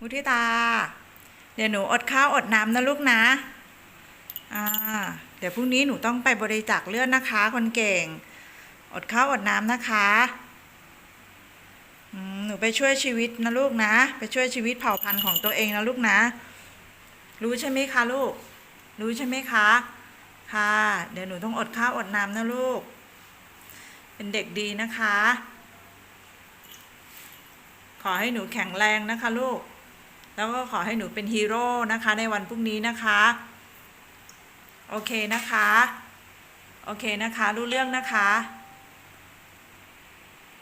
มุทิตา เดี๋ยวหนูอดข้าวอดน้ำนะลูกนะ อ่า เดี๋ยวพรุ่งนี้หนูต้องไปบริจาคเลือดนะคะ คนเก่ง อดข้าวอดน้ำนะคะหนูไปช่วยชีวิตนะลูกนะ ไปช่วยชีวิตเผ่าพันธุ์ของตัวเองนะลูกนะ รู้ใช่ไหมคะลูก รู้ใช่ไหมคะ ค่ะ เดี๋ยวหนูต้องอดข้าวอดน้ำนะลูก เป็นเด็กดีนะคะ ขอให้หนูแข็งแรงนะคะลูก แล้วก็ขอให้หนูเป็นฮีโร่นะคะในวันพรุ่งนี้นะคะ โอเคนะคะ โอเคนะคะ รู้เรื่องนะคะ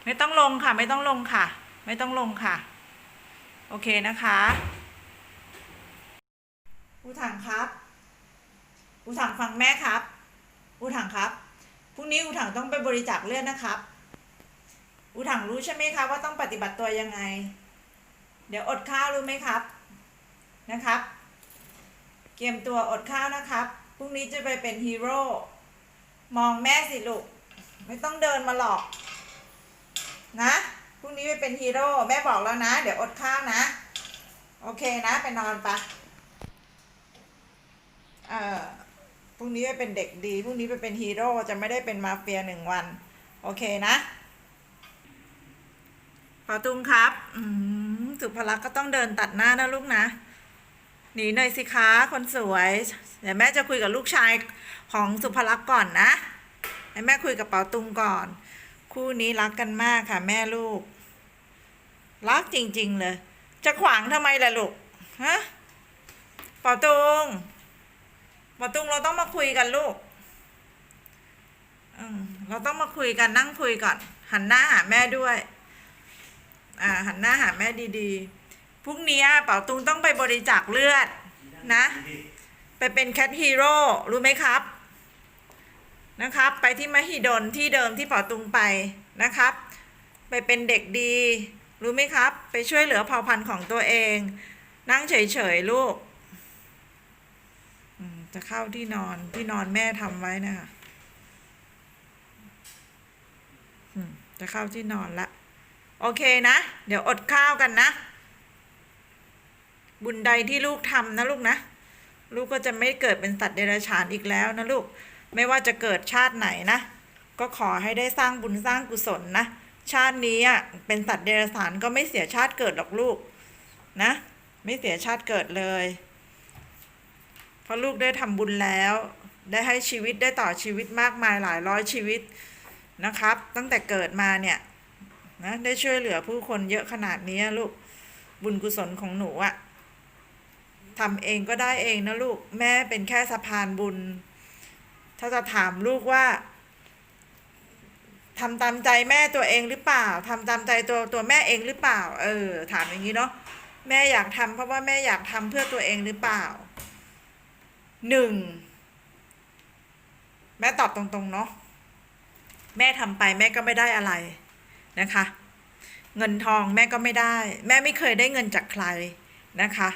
ไม่ต้องลงค่ะ ไม่ต้องลงค่ะ ไม่ต้องลงค่ะ โอเคนะคะอูถังครับอูถังฟังแม่ครับอูถังครับ พรุ่งนี้อูถังต้องไปบริจาคเลือดนะครับอูถังรู้ใช่ไหมคะว่าต้องปฏิบัติตัวยังไง เดี๋ยวอดข้าวรู้ไหมครับนะครับเตรียมตัวอดข้าวนะครับพรุ่งนี้จะไปเป็นฮีโร่มองแม่สิลูกไม่ต้องเดินมาหลอก นะพรุ่งนี้ไปเป็นฮีโร่แม่บอกแล้วนะ เดี๋ยวอดข้าวนะ โอเคนะ ไปนอนปะเอ่อพรุ่งนี้ไปเป็นเด็กดีพรุ่งนี้ไปเป็นฮีโร่จะไม่ได้เป็นมาเฟียหนึ่งวัน โอเคนะ ปาตุงครับสุภลักษ์ก็ต้องเดินตัดหน้านะลูกนะ หนีหน่อยสิคะคนสวย เดี๋ยวแม่จะคุยกับลูกชายของสุภลักษ์ก่อนนะ ให้แม่คุยกับเปาตุงก่อน คู่นี้รักกันมากค่ะ แม่ลูก รักจริง ๆ เลย จะขวางทำไมล่ะลูก ฮะ เปาตุง เปาตุงเราต้องมาคุยกันลูกอืมเราต้องมาคุยกันนั่งคุยก่อน หันหน้าหาแม่ด้วย อ่าหันหน้าหาแม่ดีๆ พรุ่งนี้เป๋าตุงต้องไปบริจาคเลือดนะ ไปเป็นแคทฮีโร่รู้ไหมครับ นะครับ ไปที่มหิดลที่เดิมที่เป๋าตุงไปนะครับ ไปเป็นเด็กดี รู้ไหมครับ ไปช่วยเหลือเผ่าพันธุ์ของตัวเอง นั่งเฉยๆลูกจะเข้าที่นอนที่นอนแม่ทำไว้นะคะจะเข้าที่นอนละ โอเคนะ เดี๋ยวอดข้าวกันนะ บุญใดที่ลูกทำนะลูกนะ ลูกก็จะไม่เกิดเป็นสัตว์เดรัจฉานอีกแล้วนะลูก ไม่ว่าจะเกิดชาติไหนนะ ก็ขอให้ได้สร้างบุญสร้างกุศลนะ ชาตินี้อะเป็นสัตว์เดรัจฉานก็ไม่เสียชาติเกิดหรอกลูกนะ ไม่เสียชาติเกิดเลย เพราะลูกได้ทำบุญแล้ว ได้ให้ชีวิตได้ต่อชีวิตมากมายหลายร้อยชีวิตนะครับ ตั้งแต่เกิดมาเนี่ย นะได้ช่วยเหลือผู้คนเยอะขนาดนี้ลูกบุญกุศลของหนูอะทำเองก็ได้เองนะลูกแม่เป็นแค่สะพานบุญ ถ้าจะถามลูกว่าทำตามใจแม่ตัวเองหรือเปล่าทำตามใจตัวตัวแม่เองหรือเปล่า เออ ถามอย่างนี้เนาะแม่อยากทำเพราะว่าแม่อยากทำเพื่อตัวเองหรือเปล่าหนึ่งแม่ตอบตรงๆเนาะแม่ทำไปแม่ก็ไม่ได้อะไร นะคะ เงินทองแม่ก็ไม่ได้ แม่ไม่เคยได้เงินจากใครนะคะ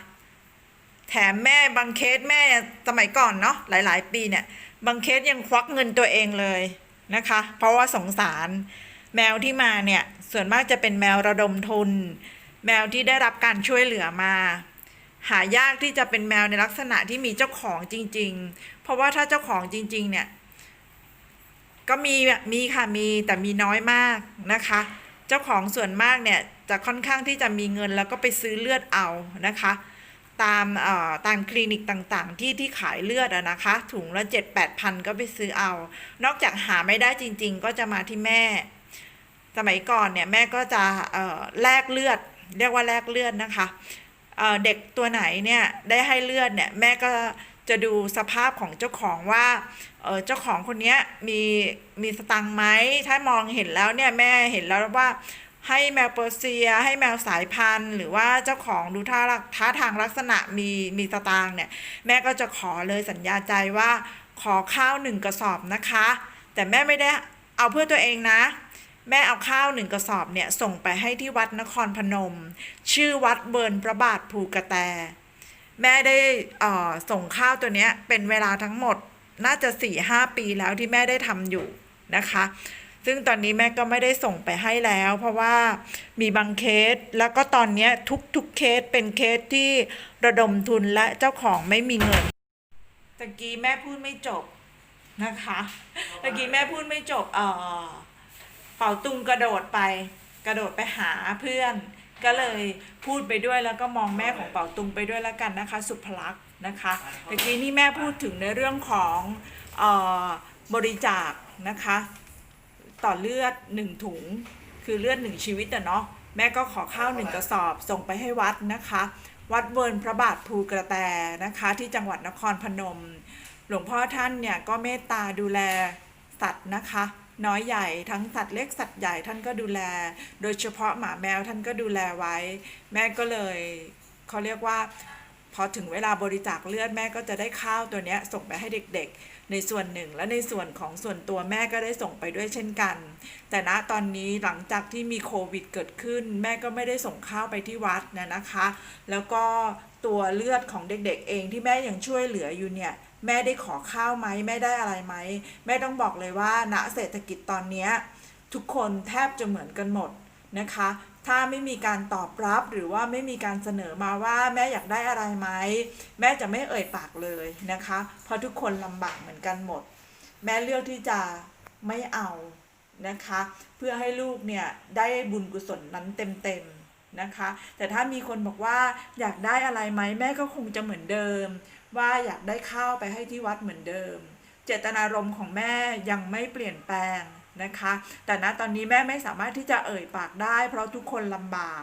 แถมแม่บางเคสแม่สมัยก่อนเนาะหลาย ๆ ปีเนี่ยบางเคสยังควักเงินตัวเองเลยนะคะ เพราะว่าสงสารแมวที่มาเนี่ยส่วนมากจะเป็นแมวระดมทุน แมวที่ได้รับการช่วยเหลือมา หายากที่จะเป็นแมวในลักษณะที่มีเจ้าของจริง ๆ เพราะว่าถ้าเจ้าของจริง ๆ เนี่ย ก็มีมีค่ะมีแต่มีน้อยมากนะคะ เจ้าของส่วนมากเนี่ยจะค่อนข้างที่จะมีเงินแล้วก็ไปซื้อเลือดเอานะคะ ตามเอ่อตามคลินิกต่างๆ ที่ที่ขายเลือดอะนะคะ ถุงละเจ็ดแปดพันก็ไปซื้อเอา นอกจากหาไม่ได้จริง ๆ ก็จะมาที่แม่ สมัยก่อนเนี่ยแม่ก็จะเอ่อแลกเลือด เรียกว่าแลกเลือดนะคะเอ่อเด็กตัวไหนเนี่ยได้ให้เลือดเนี่ยแม่ก็ จะดูสภาพของเจ้าของว่าเออเจ้าของคนนี้มีมีสตังค์ไหมถ้ามองเห็นแล้วเนี่ยแม่เห็นแล้วว่าให้แมวเปอร์เซีย ให้แมวสายพันธุ์ หรือว่าเจ้าของดูท่ารักท่าทางลักษณะมีมีสตางค์เนี่ย แม่ก็จะขอเลยสัญญาใจว่าขอข้าวหนึ่งกระสอบนะคะ แต่แม่ไม่ได้เอาเพื่อตัวเองนะ แม่เอาข้าวหนึ่งกระสอบเนี่ยส่งไปให้ที่วัดนครพนม ชื่อวัดเบิร์นพระบาทภูกระแต แม่ได้ส่งข้าวตัวเนี้ยเป็นเวลาทั้งหมดน่าจะสี่ห้าปีแล้วที่แม่ได้ทำอยู่นะคะ ซึ่งตอนนี้แม่ก็ไม่ได้ส่งไปให้แล้ว เพราะว่ามีบางเคสแล้วก็ตอนนี้ทุกๆเคสเป็นเคสที่ระดมทุนและเจ้าของไม่มีเงินตะกี้แม่พูดไม่จบนะคะตะกี้แม่พูดไม่จบเออเป่าตุงกระโดดไป กระโดดไปหาเพื่อน ก็เลยพูดไปด้วยแล้วก็มองแม่ของเป่าตุงไปด้วยแล้วกันนะคะ สุภลักษณ์นะคะตะกี้นี่แม่พูดถึงในเรื่องของออบริจาคนะคะ ต่อเลือดหนึ่งถุง คือเลือดหนึ่งชีวิตอะเนาะแม่ก็ขอข้าวหนึ่งกระสอบส่งไปให้วัดนะคะ วัดเวิร์นพระบาทภูกระแตนะคะ ที่จังหวัดนครพนม หลวงพ่อท่านเนี่ยก็เมตตาดูแลสัตว์นะคะ น้อยใหญ่ทั้งสัตว์เล็กสัตว์ใหญ่ท่านก็ดูแล โดยเฉพาะหมาแมวท่านก็ดูแลไว้ แม่ก็เลยเขาเรียกว่า พอถึงเวลาบริจาคเลือดแม่ก็จะได้ข้าวตัวเนี้ยส่งไปให้เด็กๆ ในส่วนหนึ่งและในส่วนของส่วนตัวแม่ก็ได้ส่งไปด้วยเช่นกัน แต่ณตอนนี้หลังจากที่มีโควิดเกิดขึ้น แม่ก็ไม่ได้ส่งข้าวไปที่วัดนะนะคะ แล้วก็ตัวเลือดของเด็กๆ เองที่แม่ยังช่วยเหลืออยู่เนี่ย แม่ได้ขอข้าวไหมแม่ได้อะไรไหมแม่ต้องบอกเลยว่าณเศรษฐกิจตอนนี้ทุกคนแทบจะเหมือนกันหมดนะคะ ถ้าไม่มีการตอบรับหรือว่าไม่มีการเสนอมาว่าแม่อยากได้อะไรไหมแม่จะไม่เอ่ยปากเลยนะคะ เพราะทุกคนลำบากเหมือนกันหมด แม่เลือกที่จะไม่เอานะคะ เพื่อให้ลูกเนี่ยได้บุญกุศลนั้นเต็มๆนะคะ แต่ถ้ามีคนบอกว่าอยากได้อะไรไหมแม่ก็คงจะเหมือนเดิม ว่าอยากได้ข้าวไปให้ที่วัดเหมือนเดิม เจตนารมณ์ของแม่ยังไม่เปลี่ยนแปลงนะคะ แต่ณตอนนี้แม่ไม่สามารถที่จะเอ่ยปากได้ เพราะทุกคนลำบาก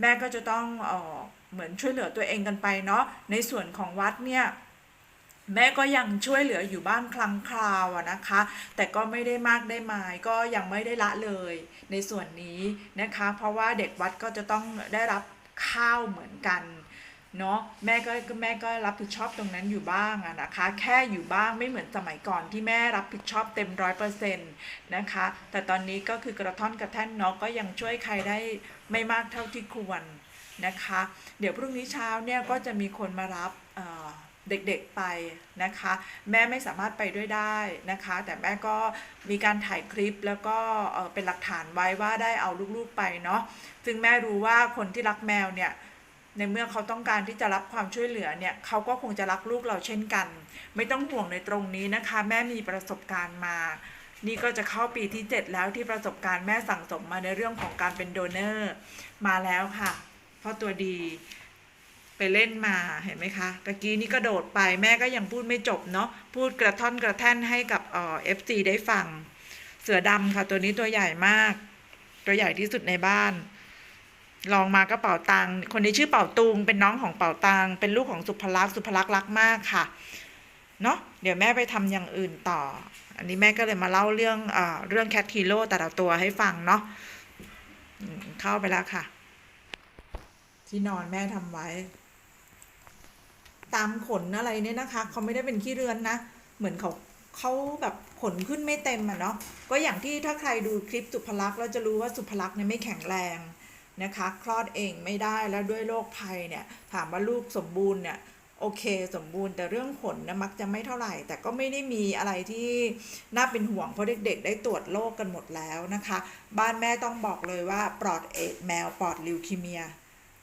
แม่ก็จะต้องเออเหมือนช่วยเหลือตัวเองกันไปเนาะในส่วนของวัดเนี่ยแม่ก็ยังช่วยเหลืออยู่บ้างคลังคราวนะคะ แต่ก็ไม่ได้มากได้มายก็ยังไม่ได้ละเลย ในส่วนนี้นะคะ เพราะว่าเด็กวัดก็จะต้องได้รับข้าวเหมือนกัน เนาะแม่ก็แม่ก็รับผิดชอบตรงนั้นอยู่บ้างอะนะคะ แค่อยู่บ้างไม่เหมือนสมัยก่อนที่แม่รับผิดชอบเต็มร้อยเปอร์เซ็นต์นะคะ แต่ตอนนี้ก็คือกระท่อนกระแท่นเนาะก็ยังช่วยใครได้ไม่มากเท่าที่ควรนะคะ เดี๋ยวพรุ่งนี้เช้าเนี่ยก็จะมีคนมารับเด็กๆไปนะคะ แม่ไม่สามารถไปด้วยได้นะคะ แต่แม่ก็มีการถ่ายคลิปแล้วก็เอ่อเป็นหลักฐานไว้ว่าได้เอาลูกๆไปเนาะซึ่งแม่รู้ว่าคนที่รักแมวเนี่ย ในเมื่อเขาต้องการที่จะรับความช่วยเหลือเนี่ยเขาก็คงจะรักลูกเราเช่นกัน ไม่ต้องห่วงในตรงนี้นะคะ แม่มีประสบการณ์มา นี่ก็จะเข้าปีที่ 7 แล้วที่ประสบการณ์แม่สั่งสมมาในเรื่องของการเป็นโดเนอร์มาแล้วค่ะเพราะตัวดีไปเล่นมาเห็นไหมคะตะกี้นี่กระโดดไปแม่ก็ยังพูดไม่จบเนาะพูดกระท่อนกระแท่นให้กับเอ่อฟซีได้ฟัง เสือดำค่ะตัวนี้ตัวใหญ่มาก ตัวใหญ่ที่สุดในบ้าน ลองมาก็เป่าตังคนนี้ชื่อเป่าตุง เป็นน้องของเป่าตังเป็นลูกของสุภลักษณ์สุภลักษณ์รักมากค่ะ เนาะเดี๋ยวแม่ไปทำอย่างอื่นต่อ อันนี้แม่ก็เลยมาเล่าเรื่องเอ่อเรื่องแคทฮีโร่แต่ละตัวให้ฟังเนาะเข้าไปแล้วค่ะ ที่นอนแม่ทำไว้ ตามขนอะไรเนี่ยนะคะ เขาไม่ได้เป็นขี้เรือนนะ เหมือนเขาเขาแบบขนขึ้นไม่เต็มอะเนาะก็อย่างที่ถ้าใครดูคลิปสุภลักษณ์เราจะรู้ว่าสุภลักษณ์เนี่ยไม่แข็งแรง นะคะ คลอดเองไม่ได้แล้วด้วยโรคภัยเนี่ย ถามว่าลูกสมบูรณ์เนี่ยโอเคสมบูรณ์แต่เรื่องขนนะมักจะไม่เท่าไหร่ แต่ก็ไม่ได้มีอะไรที่น่าเป็นห่วงเพราะเด็กๆ ได้ตรวจโรคกันหมดแล้วนะคะ บ้านแม่ต้องบอกเลยว่าปลอดเอดแมวปลอดลิวคีเมีย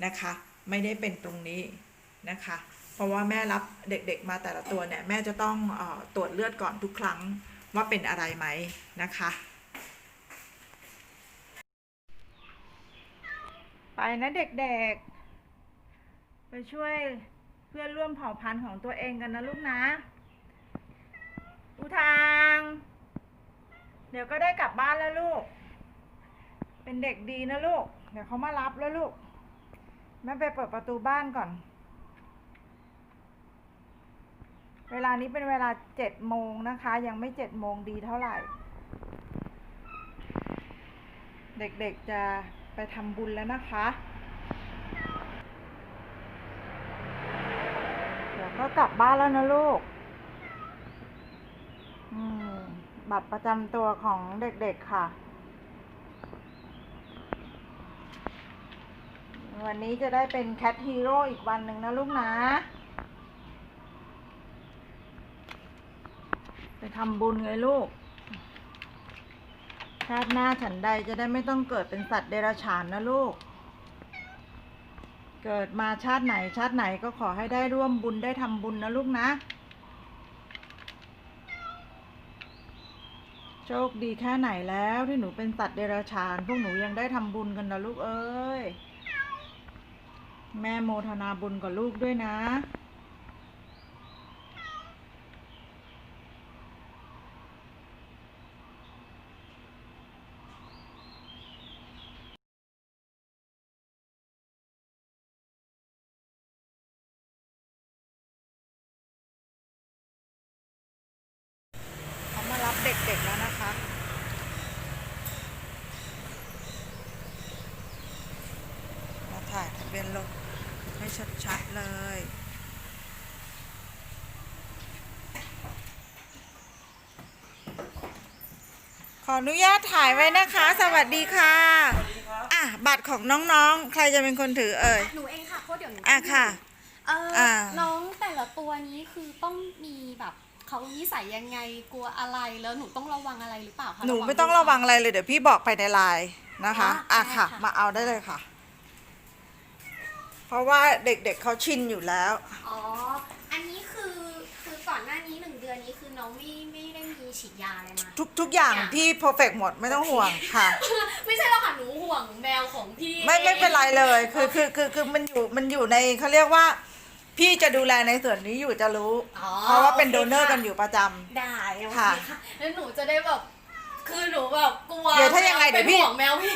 นะคะ ไม่ได้เป็นตรงนี้นะคะ เพราะว่าแม่รับเด็กๆมาแต่ละตัวเนี่ย แม่จะต้องออตรวจเลือดก่อนทุกครั้งว่าเป็นอะไรไหมนะคะ ไปนะเด็กๆ ไปช่วยเพื่อนร่วมเผ่าพันธุ์ของตัวเองกันนะลูกนะอุทาง เดี๋ยวก็ได้กลับบ้านแล้วลูก เป็นเด็กดีนะลูก เดี๋ยวเขามารับแล้วลูก แม่ไปเปิดประตูบ้านก่อน เวลานี้เป็นเวลาเจ็ดโมงนะคะ ยังไม่เจ็ดโมงดีเท่าไหร่ เด็กๆจะ ไปทำบุญแล้วนะคะเดี๋ยวก็กลับบ้านแล้วนะลูกบัตรประจำตัวของเด็กๆค่ะ วันนี้จะได้เป็นแคทฮีโร่อีกวันหนึ่งนะลูกนะ ไปทำบุญไงลูก ชาติหน้าฉันใดจะได้ไม่ต้องเกิดเป็นสัตว์เดรัจฉานนะลูก เกิดมาชาติไหนชาติไหนก็ขอให้ได้ร่วมบุญได้ทำบุญนะลูกนะ โชคดีแค่ไหนแล้วที่หนูเป็นสัตว์เดรัจฉาน พวกหนูยังได้ทำบุญกันนะลูกเอ้ย แม่โมทนาบุญกับลูกด้วยนะ เขามารับเด็กๆแล้วนะคะ มาถ่ายทะเบียนรถให้ชัดๆเลยขออนุญาตถ่ายไว้นะคะ สวัสดีค่ะ อะ บัตรของน้องๆ ใครจะเป็นคนถือเอ่ย หนูเองค่ะเพราะเดี๋ยวหนูอะค่ะ เอออ่าน้องแต่ละตัวนี้คือต้องมีแบบเขานิสัยยังไงกลัวอะไรแล้วหนูต้องระวังอะไรหรือเปล่าคะ หนูไม่ต้องระวังอะไรเลยเดี๋ยวพี่บอกไปในไลน์นะคะ อะค่ะ มาเอาได้เลยค่ะเพ ราะว่าเด็กๆเขาชินอยู่แล้ว อ๋อ อันนี้คือคือก่อนหน้านี้หนึ่งเดือนนี้คือน้องไม่ไม่ได้มีฉีดยาอะไรมา ทุกทุกอย่างพี่เพอร์เฟกหมดไม่ต้องห่วงค่ะ ไม่ใช่หรอกค่ะหนูห่วงแมวของพี่ไม่ไม่เป็นไรเลยคือคือคือคือมันอยู่มันอยู่ในเขาเรียกว่า พี่จะดูแลในส่วนนี้อยู่จะรู้ อ๋อเพราะว่าเป็นโคโดเนอร์ค่ะกันอยู่ประจำ ได้โอเคค่ะค่ะแล้วหนูจะได้แบบคือหนูแบบกลัวเดี๋ยวถ้ายังไงเดี๋ยวพี่ ป็นห่วงแมวพี่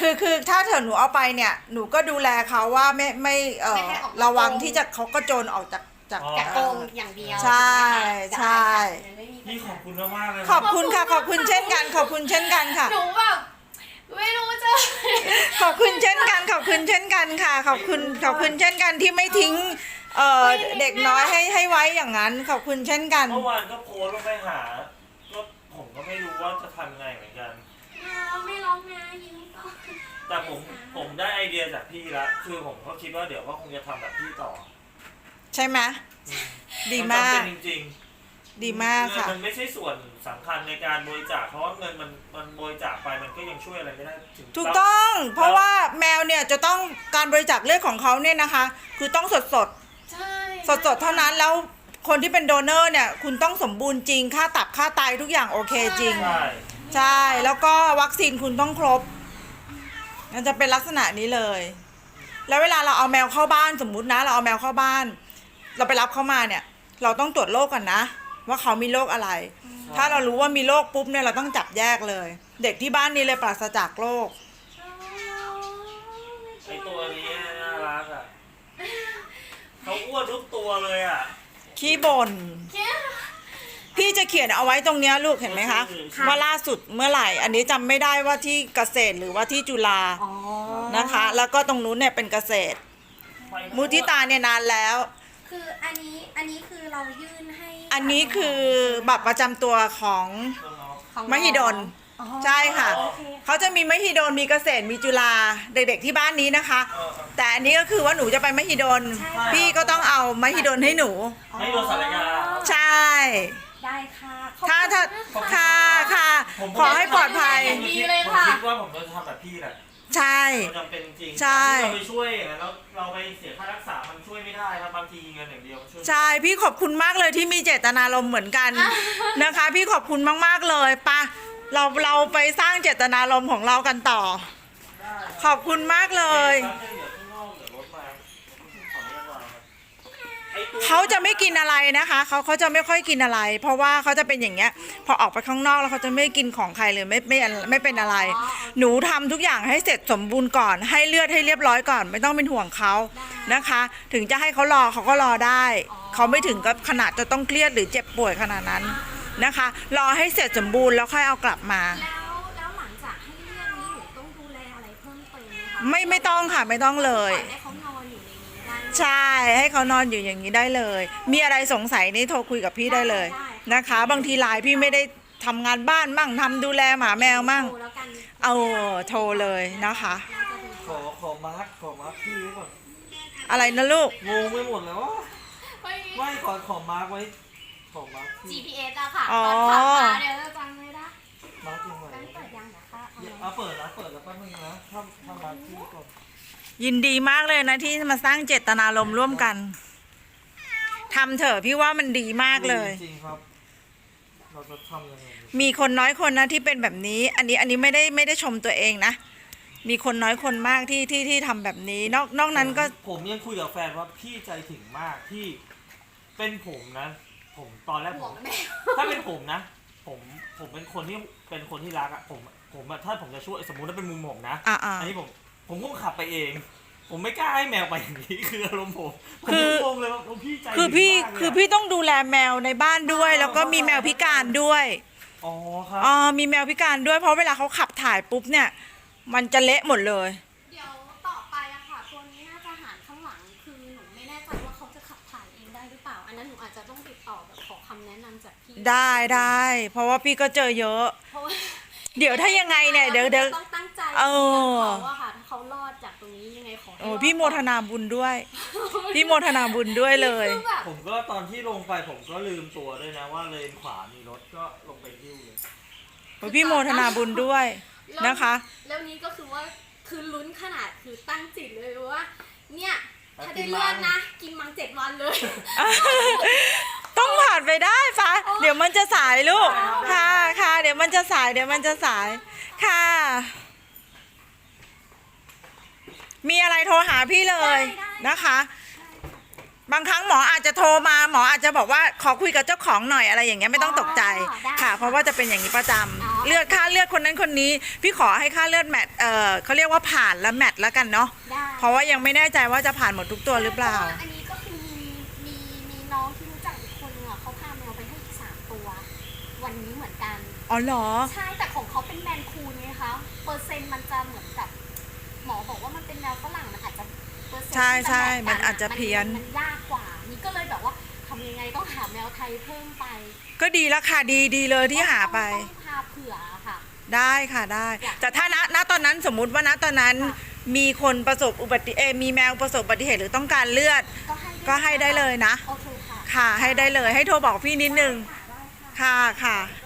คือคือถ้าเธอหนูเอาไปเนี่ย หนูก็ดูแลเขาว่าไม่ไม่เอไม่อให้ออกระวังกรงที่จะเขาก็โจรออกจากจากอ๋อจากกรงอย่างเดียวใช่ได้ใช่ค่ะไม่มีปัญพี่ขหาอบคุณมากๆเลยขอบคุณค่ะ ขอบคุณเช่นกัน ขอบคุณเช่นกันค่ะ หนูแบบไม่รู้จะ ขอบคุณเช่นกัน ขอบคุณเช่นกันค่ะ ขอบคุณขอบคุณเช่นกันที่ไม่ทิ้งเอ่อเด็กน้อยให้ให้ไว้อย่างนั้น ขอบคุณเช่นกัน เมื่อวานก็โพสต์ลงไปหาก็ผมก็ไม่รู้ว่าจะทำยังไงเหมือนกัน ไม่ร้องนะยิ้มก่อน แต่ผมผมได้ไอเดียจากพี่ละคือผมก็คิดว่าเดี๋ยวก็คงจะทำแบบพี่ต่อใช่ไหมอืมดีนมากจำเป็นจริงๆดีมากค่ะ เงินมันไม่ใช่ส่วนสำคัญในการบริจาคเพราะว่าเงินมันมันบริจาคไปมันก็ยังช่วยอะไรไม่ได้ถึงถูกต้อง เพราะว่าแมวเนี่ยจะต้องการบริจาคเลือดของเขาเนี่ยนะคะ คือต้องสดสดใช่สดสดๆเท่านั้นแล้วคนที่เป็นโดเนอร์เนี่ย คุณต้องสมบูรณ์จริง ค่าตับค่าไตทุกอย่างโอเคจริง ใช่ ใช่แล้วก็วัคซีนคุณต้องครบ มันจะเป็นลักษณะนี้เลย แล้วเวลาเราเอาแมวเข้าบ้านสมมุตินะ เราเอาแมวเข้าบ้าน เราไปรับเขามาเนี่ย เราต้องตรวจโรคกันนะ ว่าเขามีโรคอะไร ถ้าเรารู้ว่ามีโรคปุ๊บเนี่ยเราต้องจับแยกเลย เด็กที่บ้านนี้เลยปราศจากโรคไอตัวนี้น่ารักอะเขาอ้วนทุกตัวเลยอะ ขี้บ่น พี่จะเขียนเอาไว้ตรงเนี้ยลูกเห็นไหมคะค่ะ ว่าล่าสุดเมื่อไหร่ อันนี้จำไม่ได้ว่าที่เกษตรหรือว่าที่จุฬาอ๋อนะคะ แล้วก็ตรงนู้นเนี่ยเป็นเกษตร มุทิตาเนี่ยนานแล้ว คืออันนี้อันนี้คือเรายื่นให้อันนี้คือบัตรประจำตัวของ ของมหิดล อ๋อใช่ค่ะ โอเคเขาจะมีมหิดลมีเกษตรมีจุฬาเด็กๆที่บ้านนี้นะคะ แต่อันนี้ก็คือว่าหนูจะไปมหิดลพี่ก็ต้องเอามหิดลให้หนูให้โดนสารยา ใช่ ได้ค่ะถ้าถ้าขอบณค่ะ ค่ะ ผมขอให้ปลอดภัย ผมคิดผมคิดว่าผมจะทำแบบพี่แหละใช่มันจำเป็นจริงใช่ ที่เราไปช่วยอย่างนั้นแล้วเราไปเสียค่ารักษา มันช่วยไม่ได้ครับบางทีเงินอย่างเดียวมันช่วยไม่ได้ ใช่ พี่ขอบคุณมากเลยที่มีเจตนารมณ์เหมือนกันนะคะ พี่ขอบคุณมากๆเลยปะเราเราไปสร้างเจตนารมณ์ของเรากันต่อ ขอบคุณมากเลยแป๊บนึงเดี๋ย เขาจะไม่กินอะไรนะคะเขาเขาจะไม่ค่อยกินอะไร เพราะว่าเขาจะเป็นอย่างเงี้ย พอออกไปข้างนอกแล้วเขาจะไม่กินของใครเลยไม่ไม่ไม่เป็นอะไร หนูทำทุกอย่างให้เสร็จสมบูรณ์ก่อน ให้เลือดให้เรียบร้อยก่อน ไม่ต้องเป็นห่วงเขานะคะ ถึงจะให้เขารอเขาก็รอได้เขาไม่ถึงกับขนาดจะต้องเครียดหรือเจ็บป่วยขนาดนั้นนะคะ รอให้เสร็จสมบูรณ์แล้วค่อยเอากลับมาแล้วแล้วหลังจากให้เรื่องนี้หนูต้องดูแลอะไรเพิ่มเติมไหมคะไม่ไม่ต้องค่ะไม่ต้องเลยปล่อย ให้เขานอนอยู่ในนี้ได้ไหมใช่ให้เขานอนอยู่อย่างนี้ได้เลย มีอะไรสงสัยนี่โทรคุยกับพี่ได้เลยได้นะคะ บางทีไลน์พี่ไม่ได้ทำงานบ้านมั่งทำดูแลหมาแมวมั่งดูแล้วกันเอาโทรเลยนะคะ น่าจะดีขอขอมาร์คขอมาร์คพี่ไว้ก่อนอะไรนะลูก งงไปหมดแล้วว่าไม่ไม่ขอขอมาร์คไว้ ขอมาร์คพี่ GPS อะค่ะอ๋อตอนขับมาเดี๋ยวจะจำไม่ได้น้องจริงไหมงั้นเปิดยังเดี๋ยวค่ะเอาเอาเปิดแล้วเปิดแล้วแป๊บนึงนะทำทำร้านที่ก่อน ยินดีมากเลยนะที่มาสร้างเจตนารมณ์ร่วมกันทำเถอะพี่ว่ามันดีมากเลย จริงๆครับเราจะทำยังไงดีมีคนน้อยคนนะที่เป็นแบบนี้ อันนี้อันนี้ไม่ได้ไม่ได้ชมตัวเองนะ มีคนน้อยคนมากที่ที่ที่ทำแบบนี้ นอกนอกนั้นก็ผมยังคุยกับแฟนว่าพี่ใจถึงมากที่เป็นผมนะ ผมตอนแรกห่ผวงม แม่ถ้าเป็นผมนะ ผมผมเป็นคนที่เป็นคนที่รักอะผมผมอะถ้าผมจะช่วยสมมุติว่าเป็นมุมผมนะอ่าอ่า อันนี้ผม ผมก็ขับไปเอง ผมไม่กล้าให้แมวไปอย่างนี้คืออารมณ์ผมผมคืองงเลยว่าโอ้พี่ใจคือพี่ถึงมากเลยะคือพี่ต้องดูแลแมวในบ้านด้วย แล้วก็มีแมวพิการด้วยอ๋อครับอ๋อมีแมวพิการด้วยเพราะเวลาเขาขับถ่ายปุ๊บเนี่ย มันจะเละหมดเลย เดี๋ยวต่อไปอะค่ะ ตัวนี้น่าจะหารข้างหลัง คือหนูไม่แน่ใจว่าเขาจะขับถ่ายเองได้หรือเปล่า อันนั้นหนูอาจจะต้องติดต่อแบบขอคำแนะนำจากพี่ได้ได้ เพราะว่าพี่ก็เจอเยอะ เพราะว่าเดี๋ยวถ้ายังไงเนี่ยเดี๋ยวเดี๋ยว ต้องตั้งใจเออเขาอะค่ะถ้าเขารอ โอ้รอดพี่โมทนาบุญด้วย พี่โมทนาบุญด้วยเลย คือแบบผมก็ตอนที่ลงไปผมก็ลืมตัวด้วยนะว่าเลนขวามีรถก็ลงไปยิ้วเลย โอ้พี่โมทนาบุญด้วยนะคะ แล้วนี้ก็คือว่าคือลุ้นขนาดคือตั้งจิตเลยว่า เนี่ยถ้าได้เลื่อนนะกินมังเจ็ดวันเลย ต้องผ่านไปได้ฟ้าเดี๋ยวมันจะสายลูก ค่ะค่ะเดี๋ยวมันจะสาย เดี๋ยวมันจะสายค่ะ มีอะไรโทรหาพี่เลยได้ได้นะคะ บางครั้งหมออาจจะโทรมาหมออาจจะบอกว่าขอคุยกับเจ้าของหน่อยอะไรอย่างเงี้ยไม่ต้องตกใจอ๋อได้ค่ะ เพราะว่าจะเป็นอย่างนี้ประจำอ๋อเลือดค่าเลือดคนนั้นคนนี้ พี่ขอให้ค่าเลือดแมทเออเขาเรียกว่าผ่านและแมทแล้วกันเนาะได้เพราะว่ายังไม่แน่ใจว่าจะผ่านหมดทุกตัวหรือเปล่าพะว่อันนี้ก็คือมีมีมีน้องที่รู้จักอีกคนนึงอะเขาพาแมวไปให้อีกสามตัว วันนี้เหมือนกัน อ๋อเหรอ ใช่แต่ของเขาเป็นแมนคูนไงคะ เปอร์เซ็นต์มันจะเหมือนกับหมอ บอกว่ามันเป็นแมวฝรั่งมันอาจจะเปอร์เซ็นต์ใช่ใช่ที่มันแตกกัอาจจะเพี้ยน มันยากกว่า นี่ก็เลยแบบว่าทำยังไงต้องหาแมวไทยเพิ่มไปก็ดีแล้วค่ะดีดีเลยที่หาไป ต้องพาเผื่อค่ะ ได้ค่ะได้ แต่ถ้าณณตอนนั้นสมมุติว่าณตอนนั้น ค่ะ มีคนประสบอุบัติเอยมีแมวประสบอุบัติเหตุหรือต้องการเลือด ก็ให้ก็ให้ได้เลยนะ โอเคค่ะค่ะ ให้ได้เลยให้โทรบอกพี่นิดนึง ได้ค่ะได้ค่ะค่ะค่ะ